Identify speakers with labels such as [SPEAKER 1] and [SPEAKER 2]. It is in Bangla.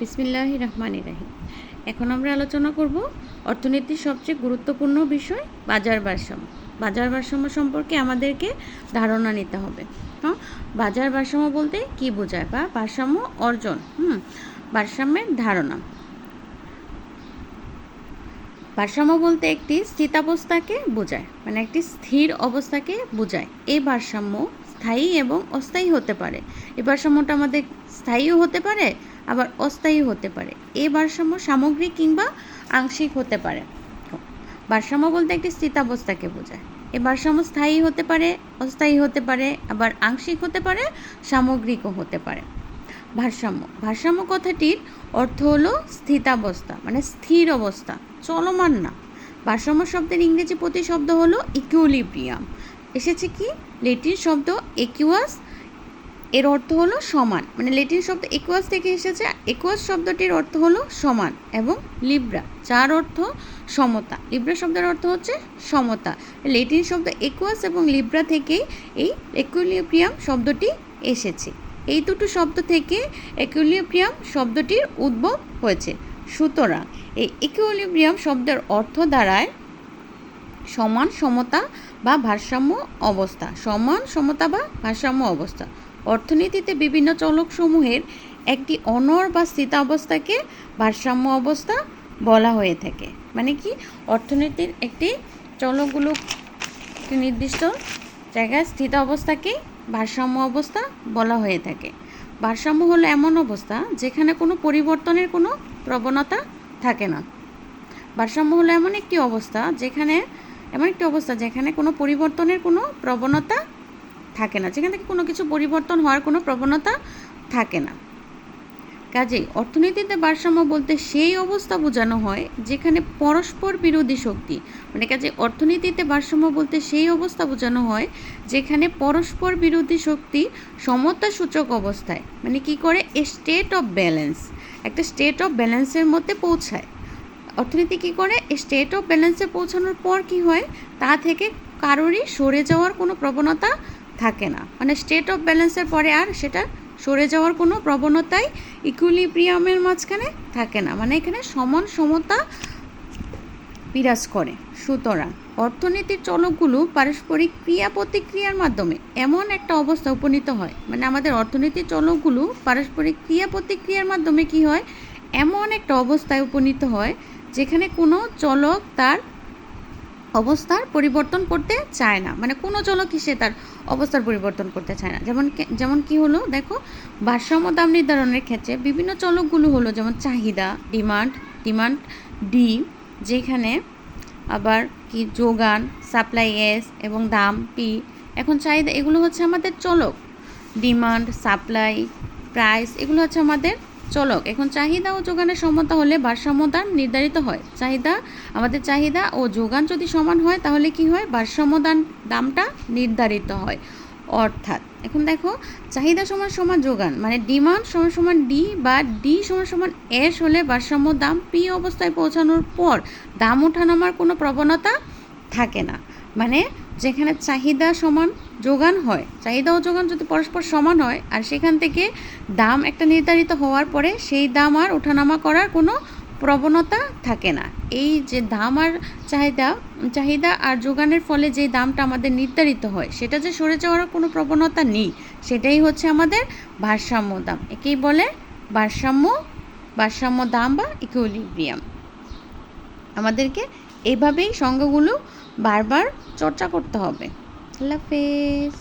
[SPEAKER 1] বিসমিল্লাহ রহমান রাহিম। এখন আমরা আলোচনা করব অর্থনীতির সবচেয়ে গুরুত্বপূর্ণ বিষয়, বাজার ভারসাম্য। বাজার ভারসাম্য সম্পর্কে আমাদেরকে ধারণা নিতে হবে। হ্যাঁ বাজার ভারসাম্য বলতে কি বোঝায় বা ভারসাম্য অর্জন? হুম, ভারসাম্যের ধারণা। ভারসাম্য বলতে একটি স্থিতাবস্থাকে বোঝায় মানে একটি স্থির অবস্থাকে বোঝায়। এই ভারসাম্য স্থায়ী এবং অস্থায়ী হতে পারে। এই ভারসাম্যটা আমাদের স্থায়ীও হতে পারে আবার অস্থায়ী হতে পারে। এই ভারসাম্য সামগ্রিক কিংবা আংশিক হতে পারে। ভারসাম্য বলতে একটি স্থিতাবস্থাকে বোঝায়। এ ভারসাম্য স্থায়ী হতে পারে, অস্থায়ী হতে পারে, আবার আংশিক হতে পারে সামগ্রিকও হতে পারে। ভারসাম্য। ভারসাম্য কথাটির অর্থ হলো স্থিতাবস্থা মানে স্থির অবস্থা, চলমান না। ভারসাম্য শব্দের ইংরেজি প্রতিশব্দ হলো ইকুইলিব্রিয়াম এসেছে কি? লেটিন শব্দ একুয়াস এর অর্থ হলো সমান। মানে লেটিন শব্দ একুয়াস থেকে এসেছে একুয়াস শব্দটির অর্থ হলো সমান এবং লিব্রা যার অর্থ সমতা। লিব্রা শব্দের অর্থ হচ্ছে সমতা। লেটিন শব্দ একুয়াস এবং লিব্রা থেকেই এই একুইলিব্রিয়াম শব্দটি এসেছে। এই দুটো শব্দ থেকে একুইলিব্রিয়াম শব্দটির উদ্ভব হয়েছে। সুতরাং এই ইকুইলিব্রিয়াম শব্দের অর্থ দাঁড়ায় সমান সমতা বা ভারসাম্য অবস্থা। সমান সমতা বা ভারসাম্য অবস্থা। অর্থনীতিতে বিভিন্ন চলকসমূহের একটি অনর বা স্থিতাবস্থাকে ভারসাম্য অবস্থা বলা হয়ে থাকে। মানে কি? অর্থনীতির একটি চলকগুলো একটি নির্দিষ্ট জায়গায় স্থিত অবস্থাকে ভারসাম্য অবস্থা বলা হয়ে থাকে। ভারসাম্য হলো এমন অবস্থা যেখানে কোনো পরিবর্তনের কোনো প্রবণতা থাকে না। ভারসাম্য হলো এমন একটি অবস্থা যেখানে এমন একটি অবস্থা যেখানে কোনো পরিবর্তনের কোনো প্রবণতা থাকে না। যেখান থেকে কোনো কিছু পরিবর্তন হওয়ার কোনো প্রবণতা থাকে না। কাজেই অর্থনীতিতে ভারসাম্য বলতে সেই অবস্থা বোঝানো হয় যেখানে পরস্পর বিরোধী শক্তি মানে কাজে অর্থনীতিতে ভারসাম্য বলতে সেই অবস্থা বোঝানো হয় যেখানে পরস্পর বিরোধী শক্তি সমতা সূচক অবস্থায় মানে কি করে? এ স্টেট অফ ব্যালেন্স একটা স্টেট অফ ব্যালেন্সের মধ্যে পৌঁছায়। অর্থনীতি কী করে? স্টেট অফ ব্যালেন্সে পৌঁছানোর পর কি হয়? তা থেকে কারোরই সরে যাওয়ার কোনো প্রবণতা থাকে না। মানে স্টেট অফ ব্যালেন্সের পরে আর সেটা সরে যাওয়ার কোনো প্রবণতাই ইকুইলিব্রিয়ামের মাঝখানে থাকে না। মানে এখানে সমান সমতা বিরাজ করে। সুতরাং অর্থনীতির চলকগুলো পারস্পরিক ক্রিয়া প্রতিক্রিয়ার মাধ্যমে এমন একটা অবস্থা উপনীত হয়। মানে আমাদের অর্থনীতির চলকগুলো পারস্পরিক ক্রিয়া প্রতিক্রিয়ার মাধ্যমে কি হয়? এমন একটা অবস্থায় উপনীত হয় যেখানে কোনো চলক তার অবস্থার পরিবর্তন করতে চায় না। মানে কোনো চলকই সে তার অবস্থার পরিবর্তন করতে চায় না। যেমন যেমন কি হলো, দেখো, ভারসাম্য দাম নির্ধারণের ক্ষেত্রে বিভিন্ন চলকগুলো হলো, যেমন চাহিদা, ডিমান্ড ডিমান্ড ডি, যেখানে আবার কি যোগান, সাপ্লাই এস এবং দাম পি। এখন চাহিদা, এগুলো হচ্ছে আমাদের চলক। ডিমান্ড, সাপ্লাই, প্রাইস, এগুলো হচ্ছে আমাদের চলক এখন চাহিদা ও যোগানের সমতা হলে ভারসাম্য দাম নির্ধারিত হয়। চাহিদা, আমাদের চাহিদা ও যোগান যদি সমান হয়, তাহলে কি হয়? ভারসাম্য দান, দামটা নির্ধারিত হয়। অর্থাৎ, এখন দেখো, চাহিদা সমান সমান যোগান মানে ডিমান্ড সমান সমান ডি বা ডি সমান সমান এস হলে ভারসাম্য দাম পি অবস্থায় পৌঁছানোর পর দাম ওঠানামার কোনো প্রবণতা থাকে না। মানে যেখানে চাহিদা সমান যোগান হয়, চাহিদা ও যোগান যদি পরস্পর সমান হয়, আর সেখান থেকে দাম একটা নির্ধারিত হওয়ার পরে সেই দাম আর ওঠানামা করার কোনো প্রবণতা থাকে না। এই যে দাম আর চাহিদা চাহিদা আর যোগানের ফলে যে দামটা আমাদের নির্ধারিত হয়, সেটা যে সরে যাওয়ার কোনো প্রবণতা নেই, সেটাই হচ্ছে আমাদের ভারসাম্য দাম। একেই বলে ভারসাম্য ভারসাম্য দাম বা ইকুইলিব্রিয়াম আমাদেরকে এইভাবেই সংজ্ঞাগুলো বারবার চর্চা করতে হবে। আল্লাহ হাফেজ।